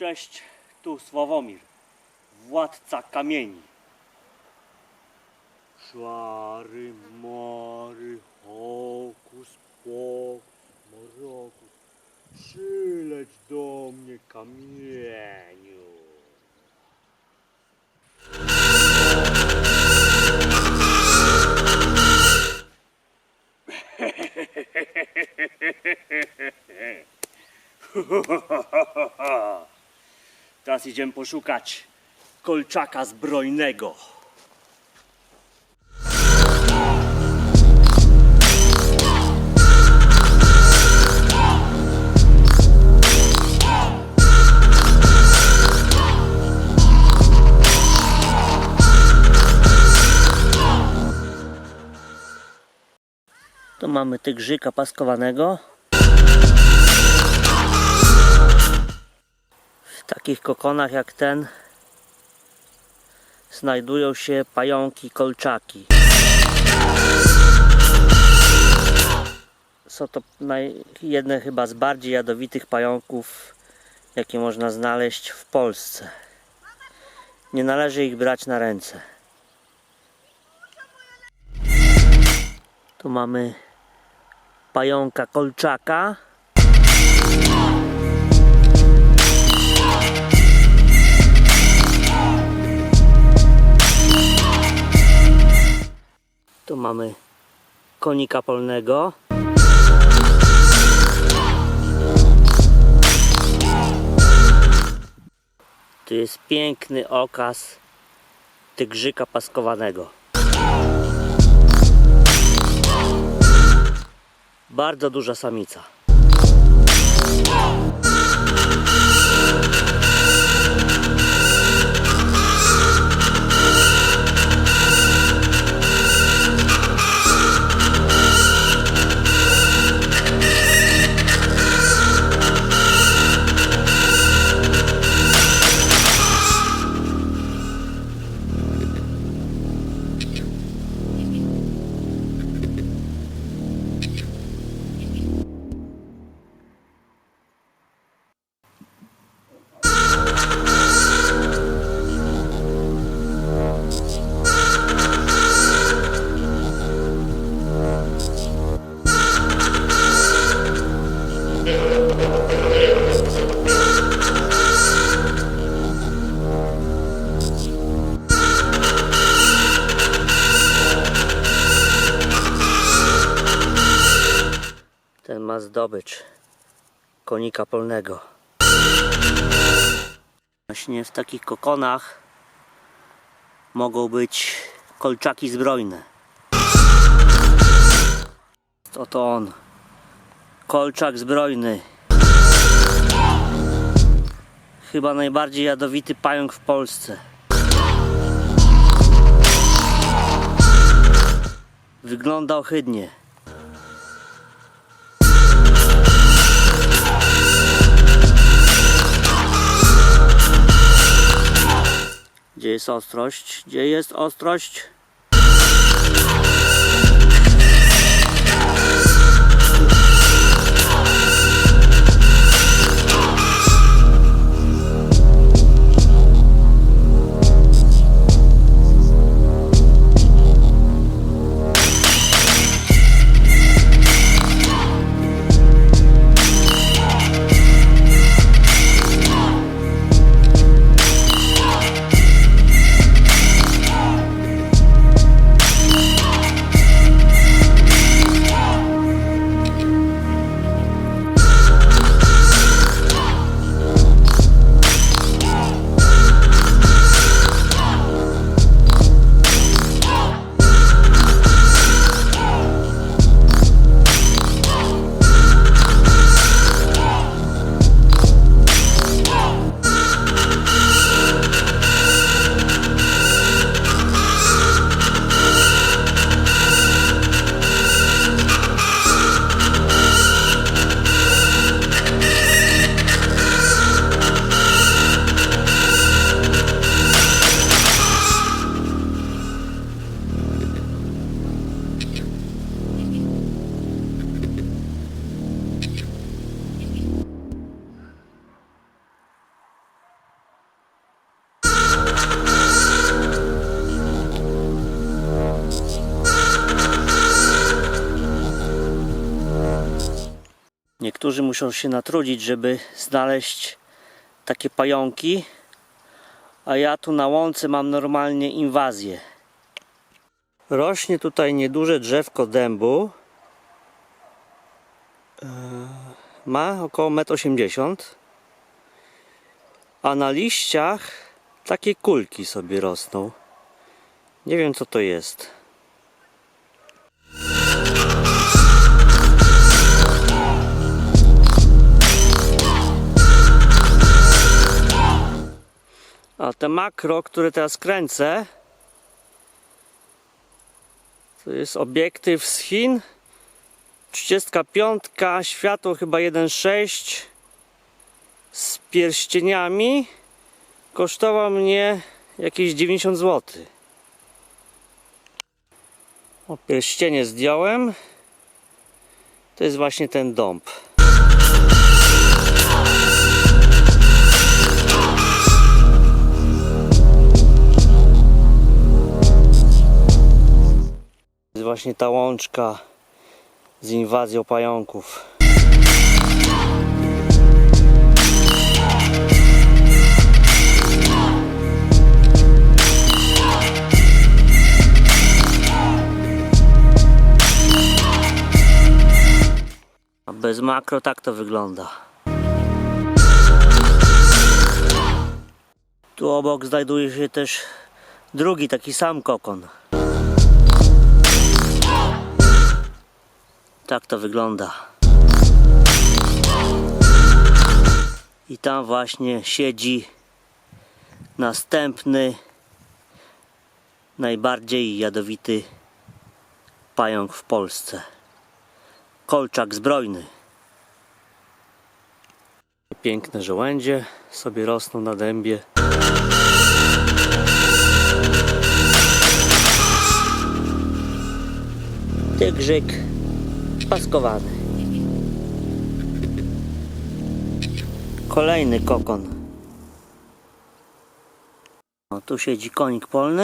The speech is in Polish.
Cześć, tu Sławomir, władca kamieni. Szary, mary, hokus, pokus, morokus, przyleć do mnie kamieniu. Teraz idziemy poszukać kolczaka zbrojnego. Tu mamy tygrzyka paskowanego. Takich kokonach jak ten znajdują się pająki kolczaki. Są to naj- jedne chyba z bardziej jadowitych pająków, jakie można znaleźć w Polsce. Nie należy ich brać na ręce. Tu mamy pająka kolczaka. Tu mamy konika polnego. Tu jest piękny okaz tygrzyka paskowanego. Bardzo duża samica. Ma zdobycz konika polnego. Właśnie w takich kokonach mogą być kolczaki zbrojne. Oto on. Kolczak zbrojny. Chyba najbardziej jadowity pająk w Polsce. Wygląda ohydnie. Gdzie jest ostrość? Gdzie jest ostrość? Niektórzy muszą się natrudzić, żeby znaleźć takie pająki, a ja tu na łące mam normalnie inwazję. Rośnie tutaj nieduże drzewko dębu. Eee, Ma około 1,80 m. A na liściach takie kulki sobie rosną. Nie wiem co to jest. A te makro, które teraz kręcę, to jest obiektyw z Chin. 35, światło chyba 1.6 z pierścieniami. Kosztował mnie jakieś 90 zł. O, pierścienie zdjąłem. To jest właśnie ten dąb. Właśnie ta łączka z inwazją pająków. A bez makro tak to wygląda. Tu obok znajduje się też drugi taki sam kokon. Tak to wygląda. I tam właśnie siedzi następny, najbardziej jadowity pająk w Polsce. Kolczak zbrojny. Piękne żołędzie sobie rosną na dębie. Tygrzyk szpaskowany. Kolejny kokon. O, tu siedzi konik polny.